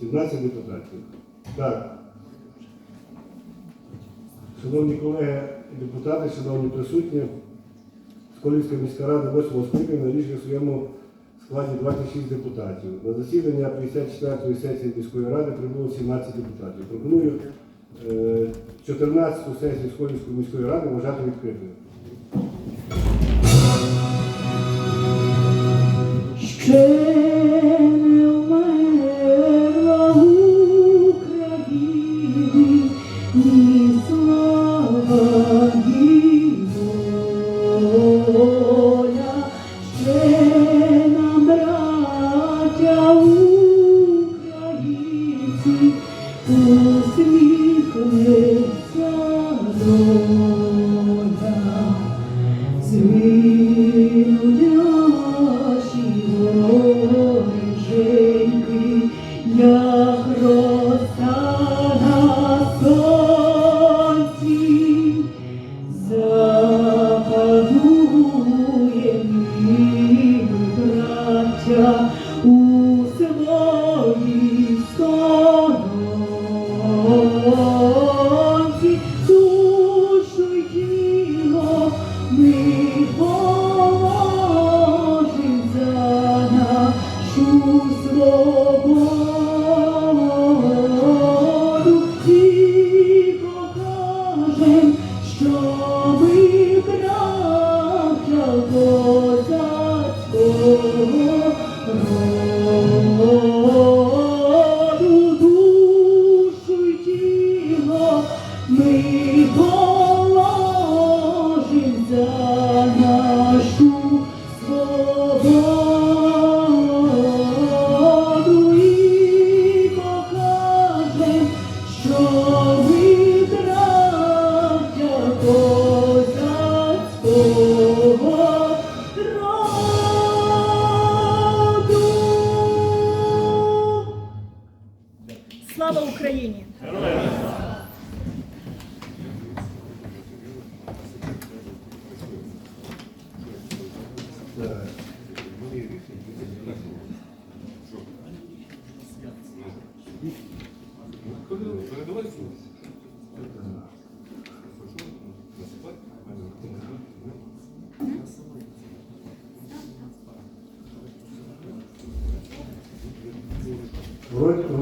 17 депутатів. Так. Шановні колеги депутати, шановні присутні, Сколівська міська рада 8 скликання рішення складі 26 депутатів. На засідання 54-ї сесії міської ради прибуло 17 депутатів. Пропоную е, 14-ту сесію Сходівської міської ради вважати відкритою. Ще o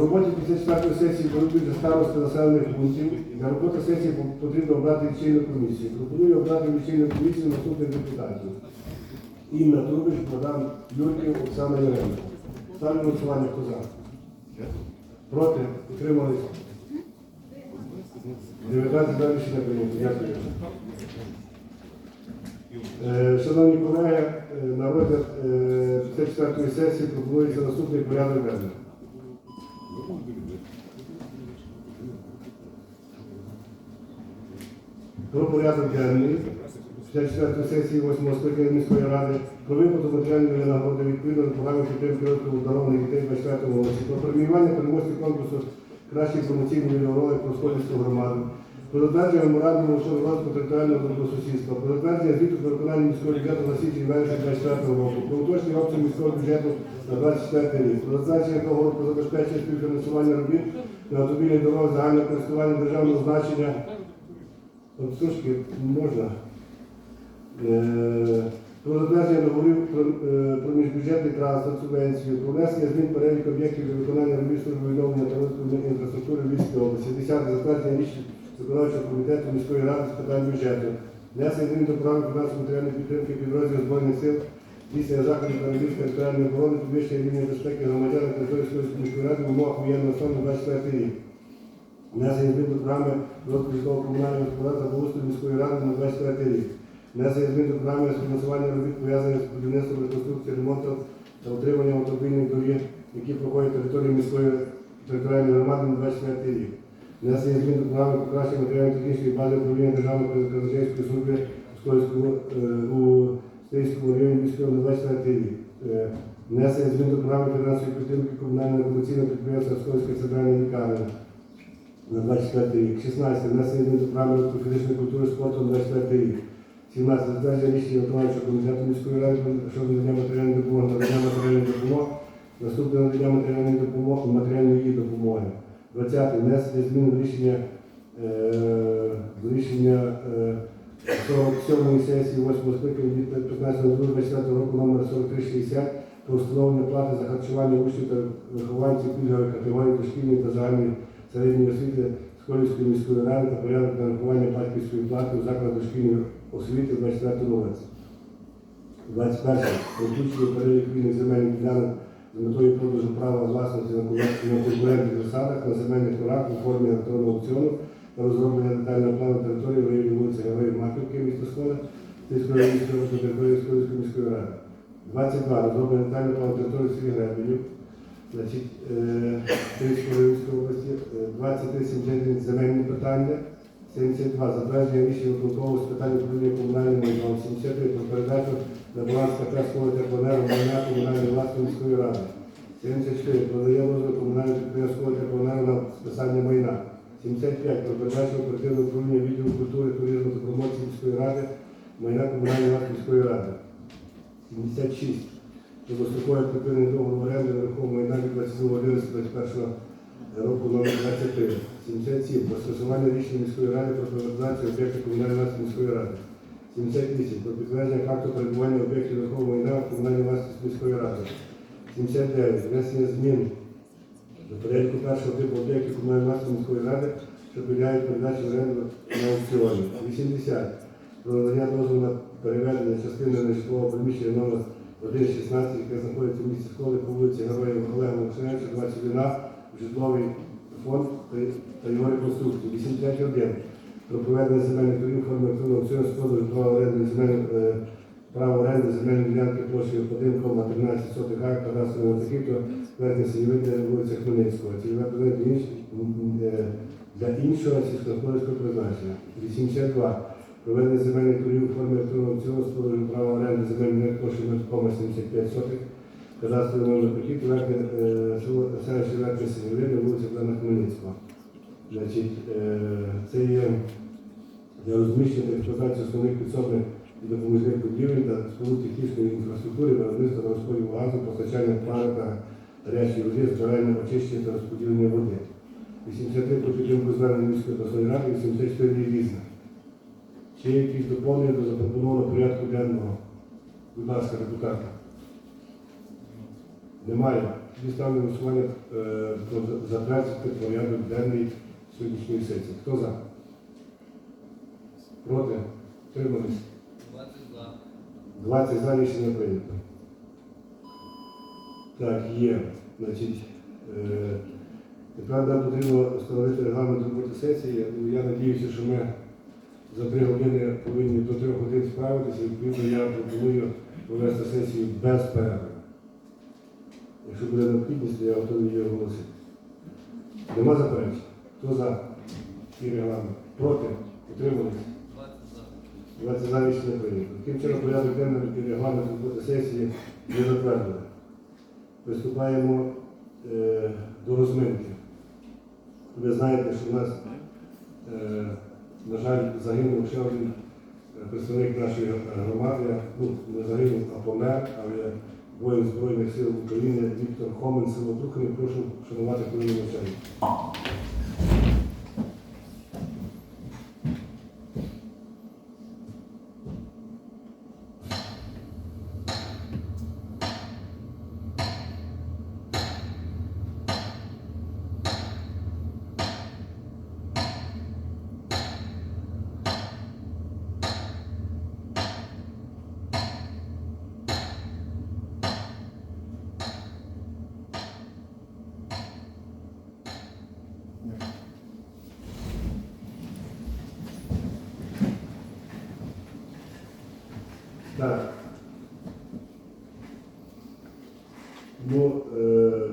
роботі 54 сесії за старости населених пунктів для роботи сесії потрібно обрати лічильну комісію. Пропоную обрати лічильну комісію наступних депутатів. Інна Трубич, Богдан Юрків, Оксана Яремко. Ставлю голосування хто за. Проти? Утримались? 19 за рішення прийнято. Дякую. Е, Шановні колеги, е, на розгляд е, 54 сесії пропонується наступний порядок денний. Про порядок денний. 54 сесії 8 скликання міської ради про виплату матеріальної винагороди відповідно до програми підтримки розвитку здоров'я дітей 24 році, про преміювання переможців конкурсу кращий промоційний відеоролик про Сколівську громаду, про затвердження меморандуму щодо розвитку територіального добросусідства, про затвердження звіту про виконання міського бюджету за січень вересень 24 року, про уточнення обсягу міського бюджету на 24 рік, про затвердження договору про забезпечення співфінансування робіт на автомобільних дорогах загального користування державного значення. От трошки можна. Е, Про затвердження договорів про, е, міжбюджетний транспорт, субвенцію, про внесення змін в перелік об'єктів для виконання робіт служби відновлення та розвитку інфраструктури Львівської області. 10. Затвердження рішень виконавчого комітету міської ради з питань бюджету. Внесення змін до програми фінансово-матеріальної підтримки підрозділів Збройних сил, здійснення заходів на Львівської територіальної оборони, підвищення рівня безпеки громадян на території міської ради в умовах воєнного стану 24 рік. Внесення змін до програми розвитку житлово-комунального господарства благоустрою міської ради на 24 рік. Внесення змін до програми фінансування робіт пов'язаних з будівництвом, реконструкцією, ремонтом та утриманням автомобільних доріг, які проходять територію міської територіальної громади на 24 рік. Внесення змін до програми покращення матеріально-технічної бази управління Державної казначейської служби е, у Стрийському районі міського на 24 рік. е, внесення змін до програми фінансової підтримки комунального комерційного підприємства Псковської центральної лікарні на 24 рік. 16. Внесення змін до програми фізичної культури спорту на 24 рік. 17. Затвердження рішення виконавчого комітету міської ради щодо надання матеріальної допомоги, надання матеріальної допомоги, наступне надання матеріальної допомоги, матеріальної допомоги. 20. Внесення змін до рішення, е, рішення е, 47 сесії 8 скликання від 15 24 року номер 4360 про встановлення плати за харчування учнів та вихованців пільгових категорій дошкільної та загальної середньої освіти Сколівської міської ради та порядок нарахування батьківської плати у закладах дошкільної освіти в 24 році. 21. Про включення перелік вільних земельних ділянок з метою продажу права власності на конкурент- конкурентних засадах на земельних торгах у формі електронного аукціону розроблення детального плану території в районі вулиці Героїв Маківки, місто Скола, Сільської міської ради, території Сколівської міської ради. 22. Розроблення детального плану території значить, е, Київської міської області. Е, 23. 79. Земельні питання. 72. Затвердження рішення виконкому з питань управління комунальним майном. 73. Про передачу на баланс школи теплонеру майна комунальної власної міської ради. 74. Продає дозвіл комунального підприємства школи теплонеру на списання майна. 75. Про передачу оперативного управління відділу культури, туризму та промоції міської ради майна комунальної власної міської ради. 76. Про дострокове припинення договору оренди нерухомого майна від 22.11.21 року номер 23. 77. Про скасування рішення міської ради про приватизацію об'єктів комунальної власності міської ради. 78. Про підтвердження факту перебування об'єктів нерухомого майна в комунальній власності міської ради. 79. Внесення змін до переліку першого типу об'єктів власності міської ради, що підлягають передачі оренду на аукціоні. 80. Про надання дозволу на переведення частини нежитлового приміщення номер 116, яке знаходиться в місті школи по вулиці Героїв Олега Максимовича, 21 в житловий фонд та- його реконструкцію. 85.1. Про проведення земельних торгів у формі електронного аукціону з продажу права оренди земельних право оренди земельної ділянки площею 1,13 сотих га кадастрового таких-то верхня сільвидня вулиця Хмельницького. Цільове призначення е, для іншого сільськогосподарського призначення. 82. Проведення земельних торгів у формі електронного з продажу права оренди земельної площею 0,75 сотих кадастровий номер таких верхня е, село селище верхня сільвидня вулиця Плена Хмельницького. Значить, е, це є для розміщення та експлуатації основних підсобних і допоміжних будівель та споруд технічної інфраструктури, виробництва розподілу газу, постачання пари та гарячої води, збирання, очищення та розподілення води. 83 про підтримку звернення міської обласної ради, 84 є різне. Чи є якісь доповнення до запропонованого порядку денного? Будь ласка, депутати. Немає. Тоді ставлю голосування е, затвердити порядок денний сьогоднішньої сесії. Хто за? Проти? Тримались? 20 за рішення прийнято. Так, є. Значить, е, тепер нам потрібно встановити регламент роботи сесії. Я надіюся, що ми за три години повинні до трьох годин справитися. Відповідно, я пропоную провести сесію без перерви. Якщо буде необхідність, то я готовий її оголосити. Нема заперечень? Хто за такий регламент? Проти? Утримались? 20 за рішення прийнято. Таким чином порядок денний і регламент роботи сесії не затвердили. Приступаємо е, до розминки. Ви знаєте, що в нас, е, на жаль, загинув ще один е, представник нашої громади, ну, не загинув, а помер, але воїн Збройних сил України Віктор Хомен, село Трухини, прошу шанувати хвилину навчання. Так. Ну, е,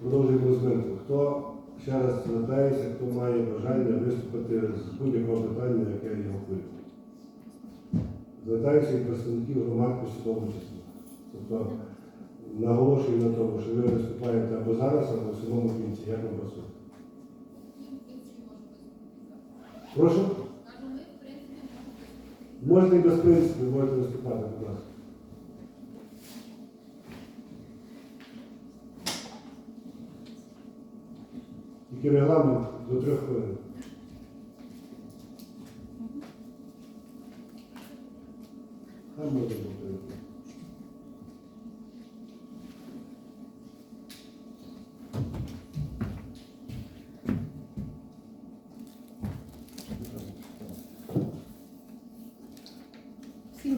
продовжуємо розминку. Хто ще раз звертається, хто має бажання виступити з будь-якого питання, яке його хвилює. Звертаюся і представників в тому числі. Тобто наголошую на тому, що ви виступаєте або зараз, або в самому кінці, як вам працює. Прошу? Можете і без принципу, можете виступати, будь ласка. Тільки регламент до трьох хвилин. Там може бути.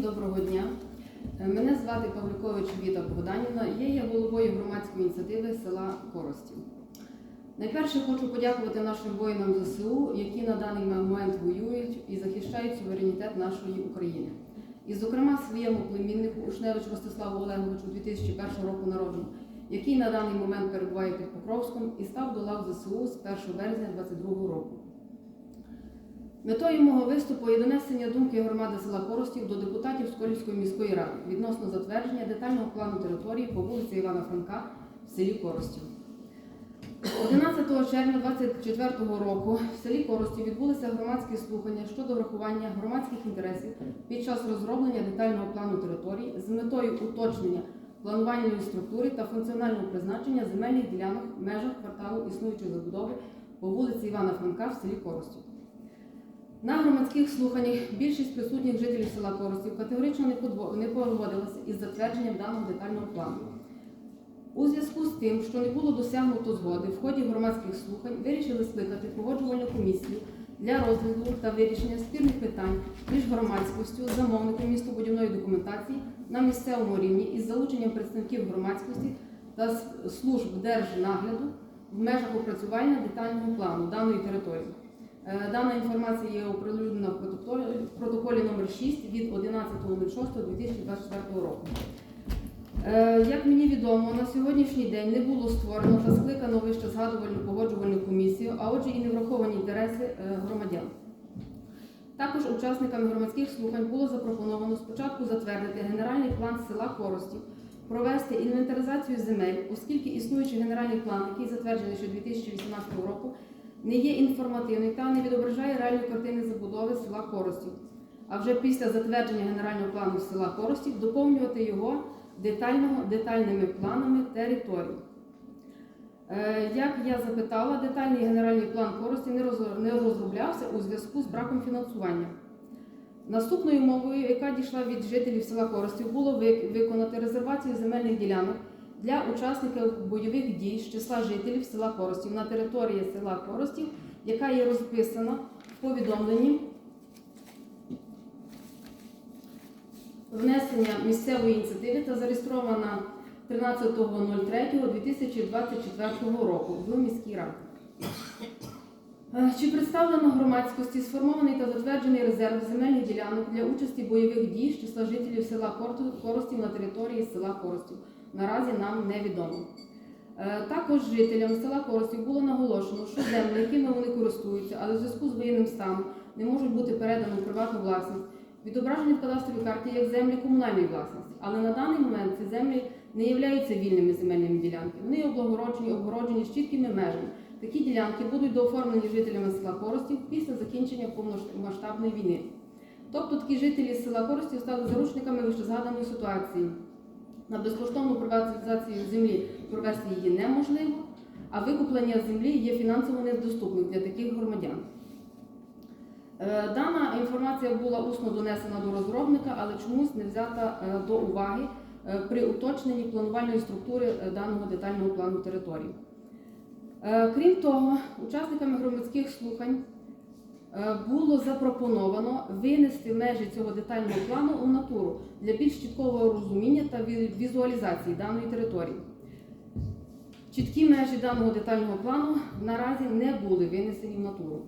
Доброго дня. Е, Мене звати Павлюкович Віта Богданівна. Я є головою громадської ініціативи села Коростів. Найперше хочу подякувати нашим воїнам ЗСУ, які на даний момент воюють і захищають суверенітет нашої України. І, зокрема, своєму племіннику Ушневич Ростиславу Олеговичу 2001 року народження, який на даний момент перебуває під Покровськом і став до лав ЗСУ з 1 березня 2022 року. Метою мого виступу є донесення думки громади села Коростів до депутатів Сколівської міської ради відносно затвердження детального плану території по вулиці Івана Франка в селі Коростів. 11 червня 2024 року в селі Коростів відбулися громадські слухання щодо врахування громадських інтересів під час розроблення детального плану території з метою уточнення планувальної структури та функціонального призначення земельних ділянок в межах кварталу існуючої забудови по вулиці Івана Франка в селі Коростів. На громадських слуханнях більшість присутніх жителів села Коростів категорично не погодилася із затвердженням даного детального плану. У зв'язку з тим, що не було досягнуто згоди, в ході громадських слухань вирішили скликати погоджувальну комісію для розгляду та вирішення спірних питань між громадськістю, замовником містобудівної документації на місцевому рівні із залученням представників громадськості та служб держнагляду в межах опрацювання детального плану даної території. Е, Дана інформація є оприлюднена в протоколі, в протоколі номер 6 від 11.06.2024 року. Е, Як мені відомо, на сьогоднішній день не було створено та скликано вище згадувальну погоджувальну комісію, а отже і не враховані інтереси е, громадян. Також учасниками громадських слухань було запропоновано спочатку затвердити генеральний план села Коростів, провести інвентаризацію земель, оскільки існуючий генеральний план, який затверджений ще 2018 року, не є інформативний та не відображає реальної картини забудови села Коростів. А вже після затвердження генерального плану села Коростів доповнювати його детального, детальними планами територій. Е, Як я запитала, детальний генеральний план Коростів не розроблявся у зв'язку з браком фінансування. Наступною мовою, яка дійшла від жителів села Коростів, було виконати резервацію земельних ділянок для учасників бойових дій з числа жителів села Коростів на території села Коростів, яка є розписана в повідомленні внесення місцевої ініціативи та зареєстрована 13.03.2024 року в міській раді. Е, Чи представлено громадськості сформований та затверджений резерв земельних ділянок для участі бойових дій з числа жителів села Коростів на території села Коростів? Наразі нам невідомо. Е, Також жителям села Коростів було наголошено, що землі, якими вони користуються, але в зв'язку з воєнним станом не можуть бути передані в приватну власність, відображені в кадастровій карті як землі комунальної власності. Але на даний момент ці землі не являються вільними земельними ділянками. Вони облагороджені, обгороджені з чіткими межами. Такі ділянки будуть дооформлені жителями села Коростів після закінчення повномасштабної війни. Тобто такі жителі села Коростів стали заручниками вищезгаданої ситуації. На безкоштовну приватизацію землі провести її неможливо, а викуплення землі є фінансово недоступним для таких громадян. Е, Дана інформація була усно донесена до розробника, але чомусь не взята е, до уваги е, при уточненні планувальної структури даного детального плану території. Крім того, учасниками громадських слухань було запропоновано винести межі цього детального плану у натуру для більш чіткого розуміння та візуалізації даної території. Чіткі межі даного детального плану наразі не були винесені в натуру.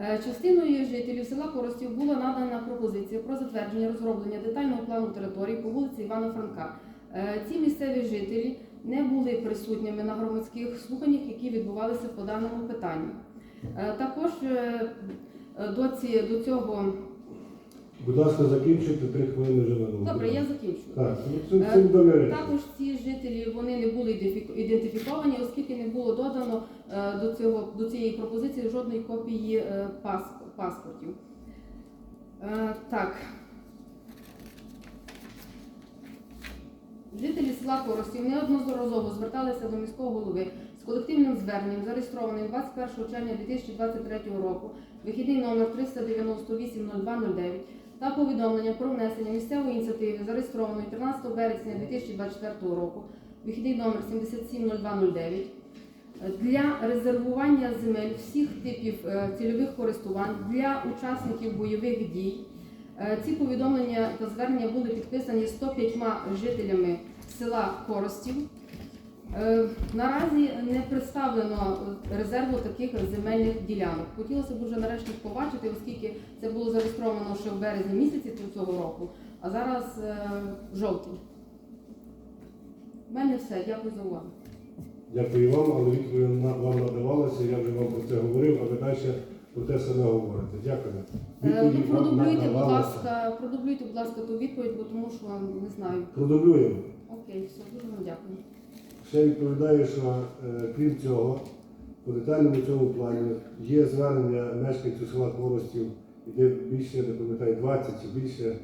Е, Частиною жителів села Коростів була надана пропозиція про затвердження розроблення детального плану території по вулиці Івана Франка. Е, Ці місцеві жителі не були присутніми на громадських слуханнях, які відбувалися по даному питанню. Е, Також е, е, до, ці, до цього Будь ласка, закінчуйте, три хвилини вже минуло. Добре, я закінчу. Так, ну. Також ці жителі вони не були ідентифіковані, оскільки не було додано до цього до цієї пропозиції жодної копії паспортів. Так. Жителі села Коростів неодноразово зверталися до міського голови з колективним зверненням, зареєстрованим 21 червня 2023 року, вихідний номер 398 0209 та повідомлення про внесення місцевої ініціативи, зареєстрованої 13 березня 2024 року, вихідний номер 770209, для резервування земель всіх типів е, цільових користувань для учасників бойових дій. Е, Ці повідомлення та звернення були підписані 105 жителями села Коростів. Е, Наразі не представлено резерву таких земельних ділянок. Хотілося б вже нарешті побачити, оскільки це було зареєстровано ще в березні місяці цього року, а зараз е, жовтень. У мене все. Дякую за увагу. Дякую вам, але відповідь вам надавалася, я вже вам про це говорив, а ви далі про те саме говорите. Дякую. Е, Відповідь вам продублюйте, будь надавалася. ласка, продублюйте, будь ласка, ту відповідь, бо тому що не знаю. Продублюємо. Окей, все, дуже вам дякую. Ще відповідаю, що е, крім цього, по детальному цьому плані є звернення мешканців села Коростів, де більше, не пам'ятаю, 20 чи більше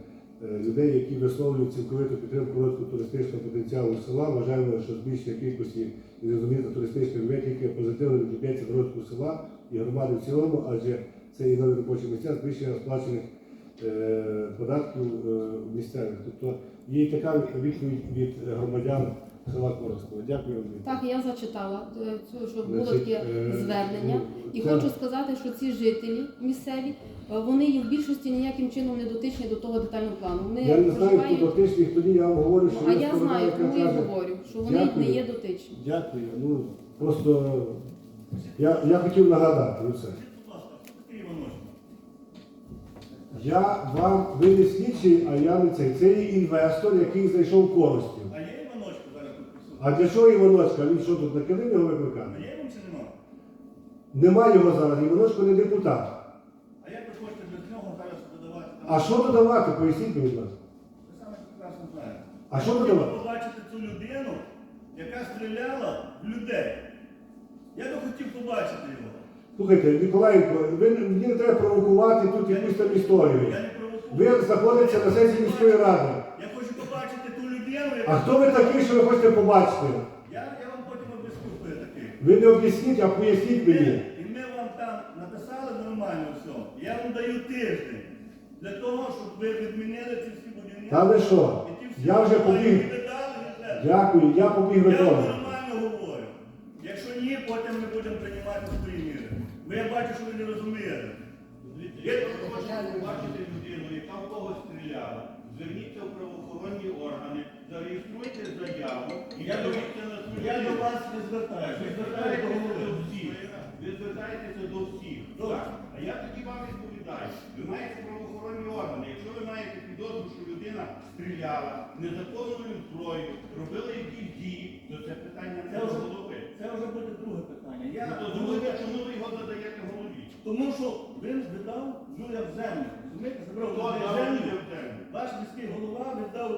е, людей, які висловлюють цілковиту підтримку розвитку туристичного потенціалу села. Вважаємо, що збільшення кількості і розуміти туристичних витоків позитивно відлікається до розвитку села і громади в цілому, адже це і нові робочі місця, збільшення сплачених е, податків е, місцевих. Тобто є і така відповідь від громадян села Коростова. Дякую вам. Так, я зачитала е, що було таке звернення. ну, І це- хочу сказати, що ці жителі місцеві, вони є в більшості ніяким чином не дотичні до того детального плану. Вони Я не знаю, проживають- хто дотичний, тоді я вам говорю, що а я знаю, тому каже, говорю, що вони Дякую. не є дотичні. Дякую. Ну просто я, я хотів нагадати Іваночко? Я вам ви не слідчий, а я не цей. Це є інвестор, який зайшов в Коростів. А є Іваночко зараз тут присутній? А для чого Іваночка? Він що тут на Килим його викликати? А є він чи нема? Нема його зараз, Іваночко не депутат. А як ви хочете без нього зараз додавати там? А що додавати? Поясніть мені, будь ласка. Ви саме прекрасно знаєте. А що Я додавати? побачити цю людину, яка стріляла в людей. Я би хотів побачити його. Слухайте, Ніколаєнко, ви мені не треба провокувати тут якусь там історію. Я не провокую. Ви знаходитеся на сесії міської ради. Я хочу побачити ту людину, яка... А хто ви такий, що ви хочете побачити? Я, я вам потім об'ясню, хто я такий. Ви не об'ясніть, а поясніть мені. і ми вам там написали нормально все. Я вам даю тиждень для того, щоб ви відмінили ці всі будівництва. Та ви що? І ті всі Я вже побіг. які ви дали, ви знаєте. Дякую, я побіг Я вам. Ні, потім ми будемо приймати свої міри. Бо я бачу, що ви не розумієте. Якщо ви хочете побачити людину, яка в когось стріляла, зверніться в правоохоронні органи, зареєструйте заяву і Я до- подивіться на Я до вас не звертаюся. Ви звертаєтеся до всіх. Ви звертаєтеся до всіх. Добре. так? А я тоді вам відповідаю. Ви маєте правоохоронні органи. Якщо ви маєте підозру, що людина стріляла незаконною зброєю, робила якісь дії, то це питання не Це вже- голови. Це вже буде друге питання. Я Ну, То друге, чому ви його задаєте голові? Тому що він віддав людям землю. Розумієте, забрав Хто людей дав землю. людям? Ваш міський голова віддав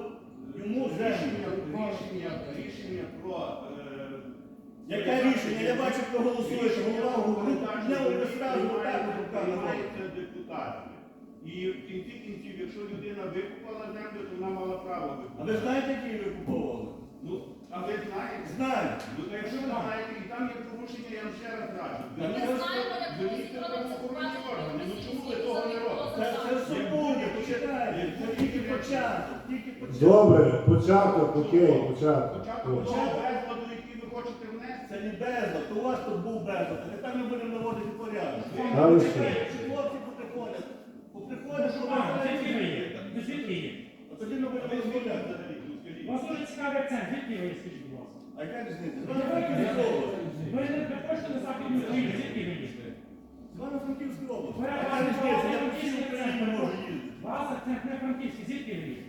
йому землю. Рішення, рішення, рішення про е, Яке рішення? Я бачу, хто голосує, що голова говорить. Не ви зразу отак от руками робите. приймається депутатами. І в кінці кінців, якщо людина викупала землю, то вона мала право А ви викупати. знаєте, які ви куповували? Ну, а ви знаєте? Знаю. Ну, то якщо ви знаєте, і там є порушення, я вам ще раз раджу. Ми Зверніться зверніться в правоохоронні органи. Ну чому ви того не робите? Це, це все буде, почекайте. Це тільки початок, тільки початок. Добре, початок, окей, початок. Початок того безладу, який ви хочете внести. Це не безлад, то у вас тут був безлад, а тепер ми будемо наводити порядок. А ви що? Хлопці поприходять. Поприходять, що А, ви? Ви? А тоді ми будемо розмовляти. У вас дуже цікавий акцент. Звідки ви скажіть, будь ласка? А яка різниця? Ви не Івано-Франківської ви не приходите на західну Україну, звідки ви їздите? З Івано-Франківської області. У вас акцент. не франківський, звідки ви їздите?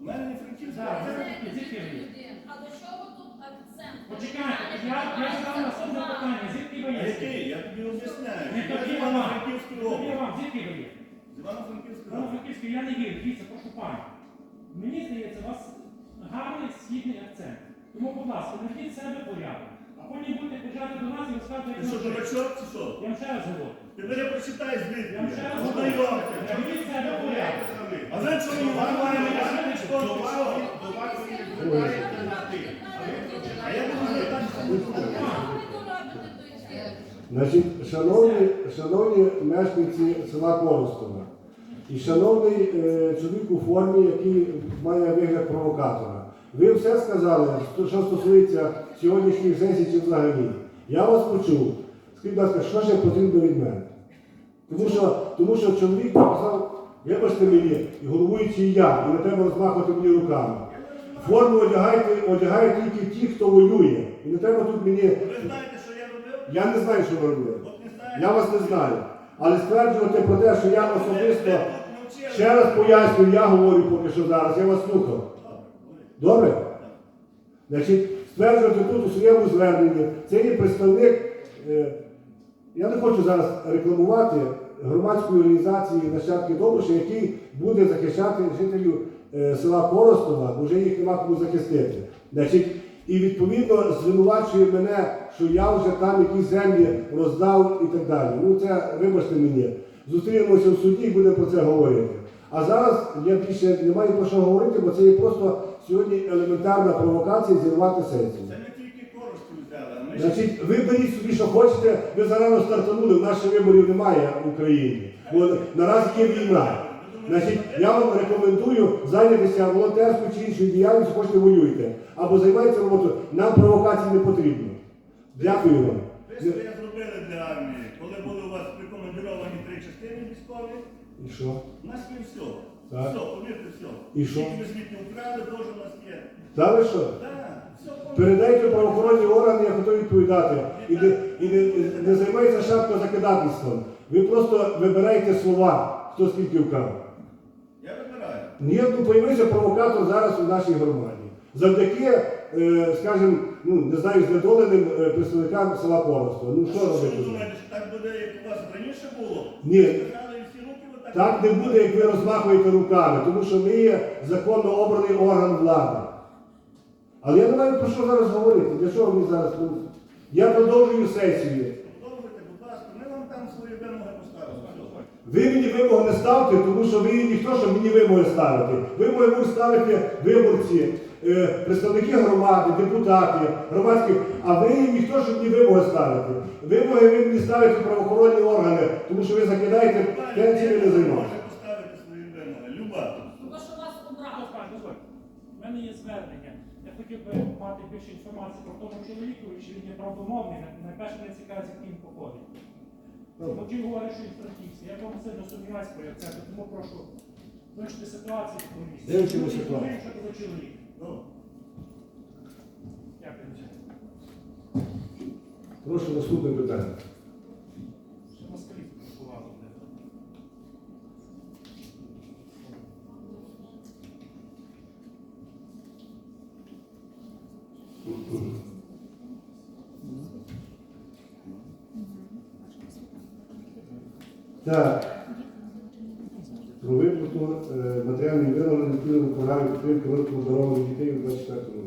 У мене не а це це- звідки, ви їздите? А до чого тут акцент? Почекайте, я, задав наступне питання, звідки ви їздите? який? Я тобі об'ясняю. Не тобі, вам. Тобі вам, звідки ви є? З Івано-Франківська. Івано-Франківську я не вірю. Дивіться, прошу пані. Мені здається, вас гарний східний акцент. Тому, будь ласка, наведіть себе порядок. А потім будете приїжджати до нас і розказувати, Ти як що, ви дурачок чи що? Я вам ще раз говорю. Мене прочитай звідки. Я вам ще раз говорю. Наведіть себе порядок. А ви що мені нормально? Я не До шкоду, вас, що? до вас ви не звертаєте на ти. А я. Що ви тут робите? Значить, шановні, шановні мешканці села Коростова і шановний е, чоловік у формі, який має вигляд провокатора. Ви все сказали, що стосується сьогоднішніх сесій чи взагалі. Я вас почув. Скажіть, будь ласка, що ще потрібно від мене? Тому що, тому що чоловік написав, вибачте мені, і головуючий я, і не треба розмахувати мені руками. Форму одягайте, одягають тільки ті, хто воює. І не треба тут мені. Ви знаєте, що я робив? Я не знаю, що ви робили. Я вас не знаю. Але стверджувати про те, що я особисто. Ще раз пояснюю, я говорю поки що зараз, я вас слухав. Добре? Значить, стверджувати тут у своєму зверненні, це є представник, е, я не хочу зараз рекламувати громадської організації нащадки Добуша, який буде захищати жителів е, села Коростова, бо вже їх нема кому захистити. Значить, і відповідно звинувачує мене, що я вже там якісь землі роздав і так далі. Ну це вибачте мені. Зустрінемося в суді і будемо про це говорити. А зараз я більше не маю про що говорити, бо це є просто сьогодні елементарна провокація зірвати сесію. Це не тільки користю взяли, ми Значить, ви беріть собі, що хочете, ви зарано стартанули, в ще виборів немає в Україні. Бо наразі є війна. Значить, я вам рекомендую зайнятися волонтерською чи іншою діяльністю, хочете воюйте. Або займайтеся роботою. Нам провокації не потрібно. Дякую вам. ви своє зробили для армії, коли були у вас прикомандировані три частини військові. І що? У нас є все. Так. Все, повірте, все. І що? Тільки ви звідти вкрали, теж у нас є. Та ви що? Так, все повірте. Передайте правоохоронні органи, я готовий відповідати. І не, і не, не займайтеся шапко закидательством. Ви просто вибирайте слова, хто скільки вкрав. Я вибираю. Ні, ну появився провокатор зараз у нашій громаді. Завдяки, е, скажімо, ну не знаю, знедоленим е, представникам села Коростова. Ну що що, робити? ви думаєте, що так буде, як у вас раніше було? Ні. Сказали, всі руки отак. Так не буде, як ви розмахуєте руками, тому що ми є законно обраний орган влади. Але я не маю про що зараз говорити. Для чого мені зараз? Ну, я продовжую сесію. Продовжуйте, будь ласка, ми вам там свої вимоги поставимо. Ви мені вимоги не ставте, тому що ви ніхто, щоб мені вимоги ставити. Вимоги будуть ставити виборці, представники громади, депутати, громадські, а ви ніхто, щоб мені вимоги ставити. Вимоги ви мені ставите правоохоронні органи, тому що ви закидаєте те, чим ви не займаєтеся. поставити свої вимоги. Люба. Тому що вас обрали. Дозвольте, дозвольте. У мене є звернення. Я хотів би мати більше інформації про тому чоловіку, чи він є правдомовний, найперше не цікавить, як він походить. Хотів говорити, що він франківський. Я вам сильно сумніваюся про це, тому прошу вивчити ситуацію по місці. Вивчимо Ну, ситуацію. говоримо, Що це за чоловік. Ну, Дякую. Прошу наступне питання. Так. Матеріальної винагороди підтримки розвитку здоров'я дітей у 24 році.